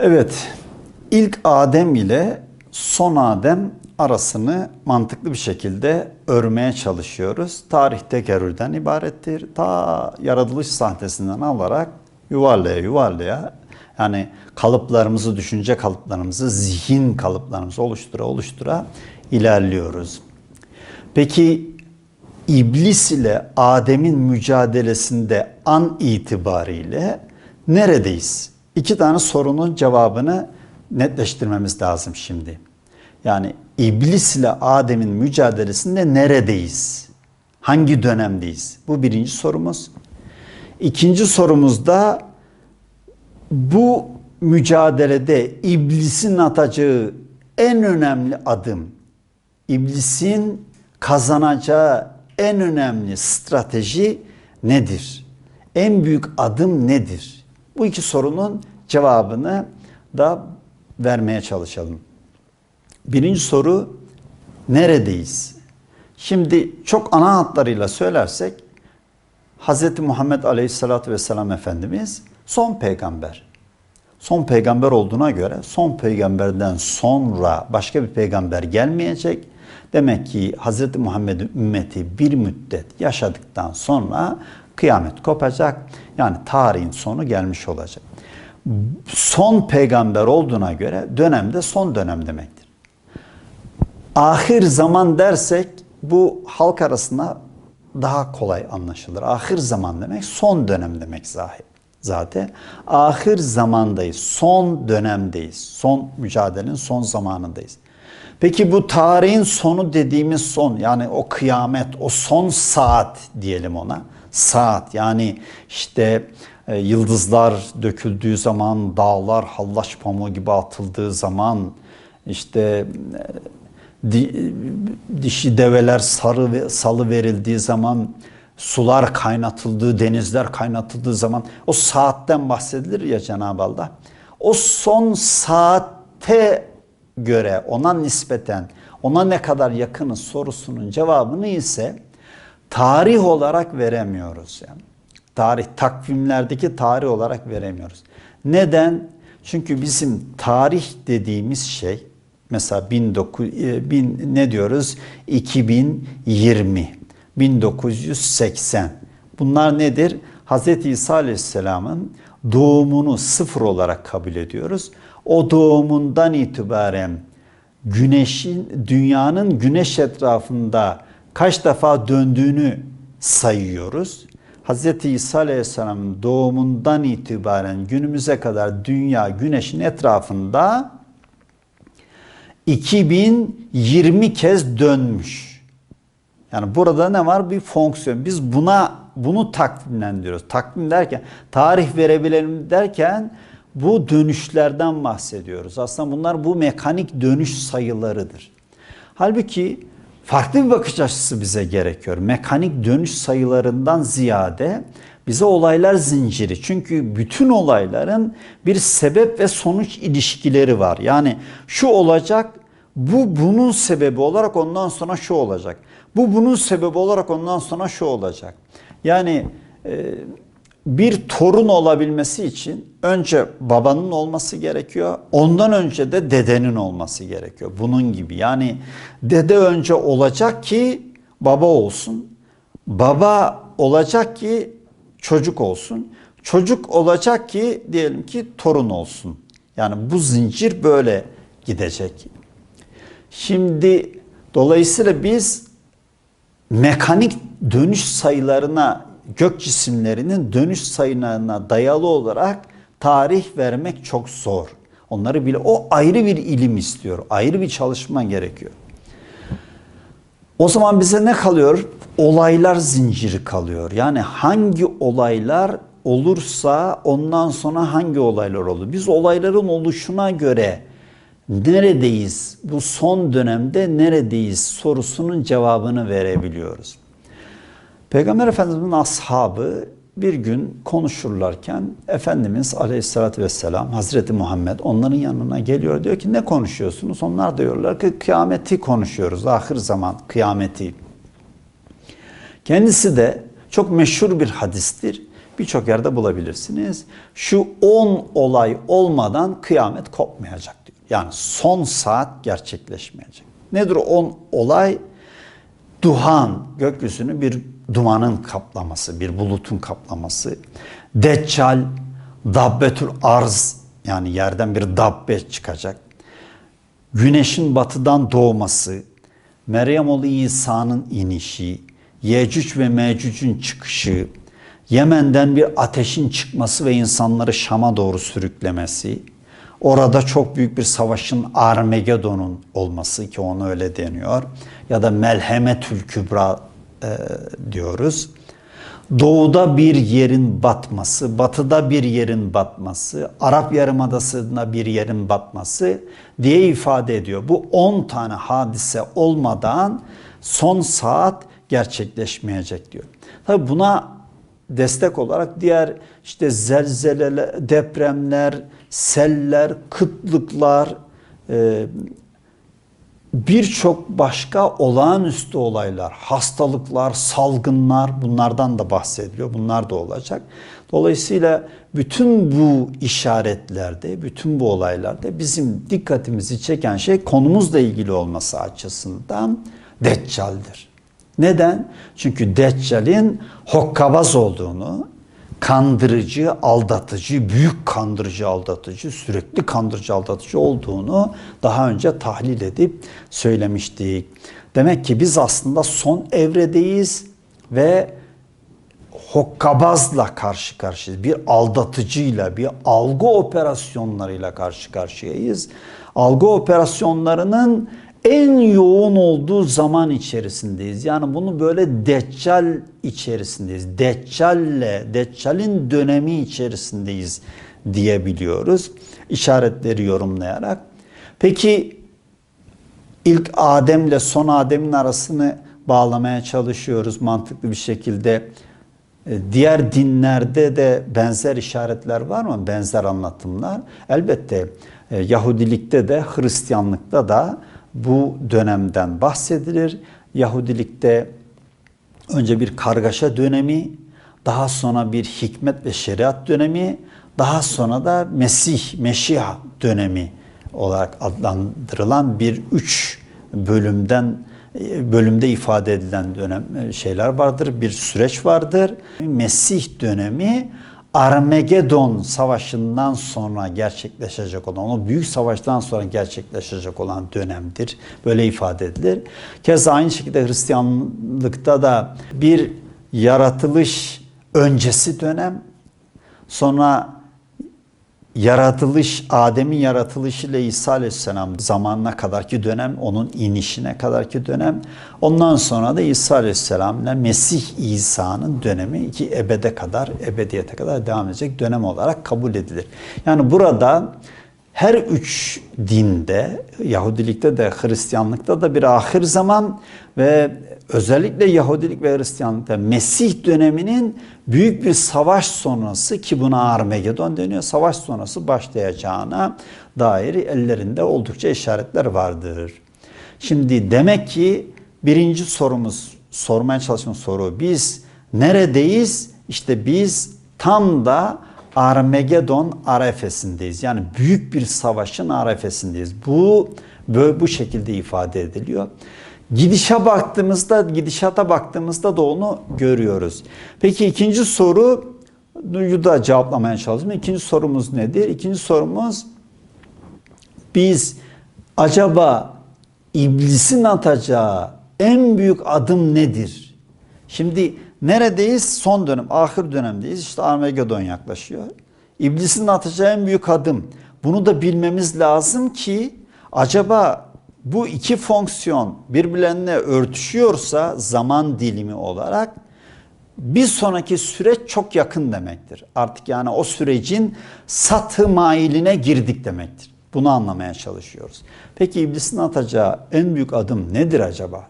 Evet, ilk Adem ile son Adem arasını mantıklı bir şekilde örmeye çalışıyoruz. Tarih tekerrürden ibarettir. Ta yaratılış sahnesinden alarak yuvarlaya yuvarlaya yani kalıplarımızı, düşünce kalıplarımızı, zihin kalıplarımızı oluştura oluştura ilerliyoruz. Peki İblis ile Adem'in mücadelesinde an itibariyle neredeyiz? İki tane sorunun cevabını netleştirmemiz lazım şimdi. Yani İblis ile Adem'in mücadelesinde neredeyiz? Hangi dönemdeyiz? Bu birinci sorumuz. İkinci sorumuzda bu mücadelede iblisin atacağı en önemli adım, iblisin kazanacağı en önemli strateji nedir? En büyük adım nedir? Bu iki sorunun cevabını da vermeye çalışalım. Birinci soru neredeyiz? Şimdi çok ana hatlarıyla söylersek Hz. Muhammed Aleyhisselatü Vesselam Efendimiz son peygamber. Son peygamber olduğuna göre son peygamberden sonra başka bir peygamber gelmeyecek. Demek ki Hz. Muhammed'in ümmeti bir müddet yaşadıktan sonra kıyamet kopacak. Yani tarihin sonu gelmiş olacak. Son peygamber olduğuna göre dönemde son dönem demektir. Ahir zaman dersek bu halk arasında daha kolay anlaşılır. Ahir zaman demek son dönem demek zahir. Zaten ahir zamandayız, son dönemdeyiz, son mücadelenin son zamanındayız. Peki bu tarihin sonu dediğimiz son yani o kıyamet, o son saat diyelim ona. Saat yani işte e, yıldızlar döküldüğü zaman, dağlar hallaç pamuğu gibi atıldığı zaman, işte e, di, dişi develer sarı salı verildiği zaman, sular kaynatıldığı, denizler kaynatıldığı zaman o saatten bahsedilir ya Cenab-ı Allah. O son saatte göre ona nispeten ona ne kadar yakınız sorusunun cevabını ise tarih olarak veremiyoruz yani. Tarih takvimlerdeki tarih olarak veremiyoruz. Neden? Çünkü bizim tarih dediğimiz şey mesela 19 bin, ne diyoruz? 2020, 1980. Bunlar nedir? Hz. İsa Aleyhisselam'ın doğumunu sıfır olarak kabul ediyoruz. O doğumundan itibaren güneşin dünyanın güneş etrafında kaç defa döndüğünü sayıyoruz. Hz. İsa Aleyhisselam'ın doğumundan itibaren günümüze kadar dünya güneşin etrafında 2020 kez dönmüş. Yani burada ne var? Bir fonksiyon. Biz buna bunu takvimlendiriyoruz. Takvim derken tarih verebilelim derken bu dönüşlerden bahsediyoruz. Aslında bunlar bu mekanik dönüş sayılarıdır. Halbuki farklı bir bakış açısı bize gerekiyor. Mekanik dönüş sayılarından ziyade bize olaylar zinciri. Çünkü bütün olayların bir sebep ve sonuç ilişkileri var. Yani şu olacak, bu bunun sebebi olarak ondan sonra şu olacak. Bu bunun sebebi olarak ondan sonra şu olacak. Yani e, bir torun olabilmesi için önce babanın olması gerekiyor. Ondan önce de dedenin olması gerekiyor. Bunun gibi. Yani dede önce olacak ki baba olsun. Baba olacak ki çocuk olsun. Çocuk olacak ki diyelim ki torun olsun. Yani bu zincir böyle gidecek. Şimdi dolayısıyla biz mekanik dönüş sayılarına gök cisimlerinin dönüş sayılarına dayalı olarak tarih vermek çok zor. Onları bile o ayrı bir ilim istiyor. Ayrı bir çalışma gerekiyor. O zaman bize ne kalıyor? Olaylar zinciri kalıyor. Yani hangi olaylar olursa ondan sonra hangi olaylar olur? Biz olayların oluşuna göre neredeyiz? Bu son dönemde neredeyiz sorusunun cevabını verebiliyoruz. Peygamber Efendimiz'in ashabı bir gün konuşurlarken Efendimiz Aleyhisselatü Vesselam Hazreti Muhammed onların yanına geliyor diyor ki ne konuşuyorsunuz? Onlar diyorlar ki kıyameti konuşuyoruz ahir zaman kıyameti. Kendisi de çok meşhur bir hadistir. birçok yerde bulabilirsiniz. Şu 10 olay olmadan kıyamet kopmayacak diyor. Yani son saat gerçekleşmeyecek. Nedir o 10 olay? Duhan, gökyüzünü bir dumanın kaplaması, bir bulutun kaplaması. Deccal, dabbetül arz yani yerden bir dabbe çıkacak. Güneşin batıdan doğması, Meryem oğlu İsa'nın inişi, Yecüc ve Mecüc'ün çıkışı, Yemen'den bir ateşin çıkması ve insanları Şam'a doğru sürüklemesi, orada çok büyük bir savaşın Armagedon'un olması ki onu öyle deniyor ya da Melhemetül Kübra e, diyoruz. Doğuda bir yerin batması, batıda bir yerin batması, Arap Yarımadası'nda bir yerin batması diye ifade ediyor. Bu 10 tane hadise olmadan son saat gerçekleşmeyecek diyor. Tabi buna destek olarak diğer işte zelzeleler, depremler, seller, kıtlıklar, e, birçok başka olağanüstü olaylar, hastalıklar, salgınlar bunlardan da bahsediliyor. Bunlar da olacak. Dolayısıyla bütün bu işaretlerde, bütün bu olaylarda bizim dikkatimizi çeken şey konumuzla ilgili olması açısından Deccal'dir. Neden? Çünkü Deccal'in hokkabaz olduğunu, kandırıcı, aldatıcı, büyük kandırıcı, aldatıcı, sürekli kandırıcı, aldatıcı olduğunu daha önce tahlil edip söylemiştik. Demek ki biz aslında son evredeyiz ve hokkabazla karşı karşıyayız. Bir aldatıcıyla, bir algı operasyonlarıyla karşı karşıyayız. Algı operasyonlarının en yoğun olduğu zaman içerisindeyiz. Yani bunu böyle deccal içerisindeyiz. Deccalle, deccalin dönemi içerisindeyiz diyebiliyoruz. İşaretleri yorumlayarak. Peki ilk Adem'le son Adem'in arasını bağlamaya çalışıyoruz mantıklı bir şekilde. E, diğer dinlerde de benzer işaretler var mı? Benzer anlatımlar. Elbette e, Yahudilikte de Hristiyanlıkta da bu dönemden bahsedilir. Yahudilikte önce bir kargaşa dönemi, daha sonra bir hikmet ve şeriat dönemi, daha sonra da Mesih, Meşiha dönemi olarak adlandırılan bir üç bölümden bölümde ifade edilen dönem şeyler vardır. Bir süreç vardır. Mesih dönemi Armagedon savaşından sonra gerçekleşecek olan, o büyük savaştan sonra gerçekleşecek olan dönemdir. Böyle ifade edilir. Keza aynı şekilde Hristiyanlıkta da bir yaratılış öncesi dönem, sonra yaratılış, Adem'in yaratılışı ile İsa Aleyhisselam zamanına kadarki dönem, onun inişine kadarki dönem. Ondan sonra da İsa Aleyhisselam ile Mesih İsa'nın dönemi ki ebede kadar, ebediyete kadar devam edecek dönem olarak kabul edilir. Yani burada her üç dinde, Yahudilikte de Hristiyanlıkta da bir ahir zaman ve özellikle Yahudilik ve Hristiyanlıkta Mesih döneminin büyük bir savaş sonrası ki buna Armagedon deniyor. Savaş sonrası başlayacağına dair ellerinde oldukça işaretler vardır. Şimdi demek ki birinci sorumuz, sormaya çalıştığımız soru biz neredeyiz? İşte biz tam da Armagedon arefesindeyiz. Yani büyük bir savaşın arefesindeyiz. Bu böyle bu şekilde ifade ediliyor. Gidişe baktığımızda, gidişata baktığımızda da onu görüyoruz. Peki ikinci soru da cevaplamaya çalışıyorum. İkinci sorumuz nedir? İkinci sorumuz biz acaba iblisin atacağı en büyük adım nedir? Şimdi neredeyiz? Son dönem, ahir dönemdeyiz. İşte Armageddon yaklaşıyor. İblisin atacağı en büyük adım. Bunu da bilmemiz lazım ki acaba bu iki fonksiyon birbirlerine örtüşüyorsa zaman dilimi olarak bir sonraki süreç çok yakın demektir. Artık yani o sürecin satı mailine girdik demektir. Bunu anlamaya çalışıyoruz. Peki iblisin atacağı en büyük adım nedir acaba?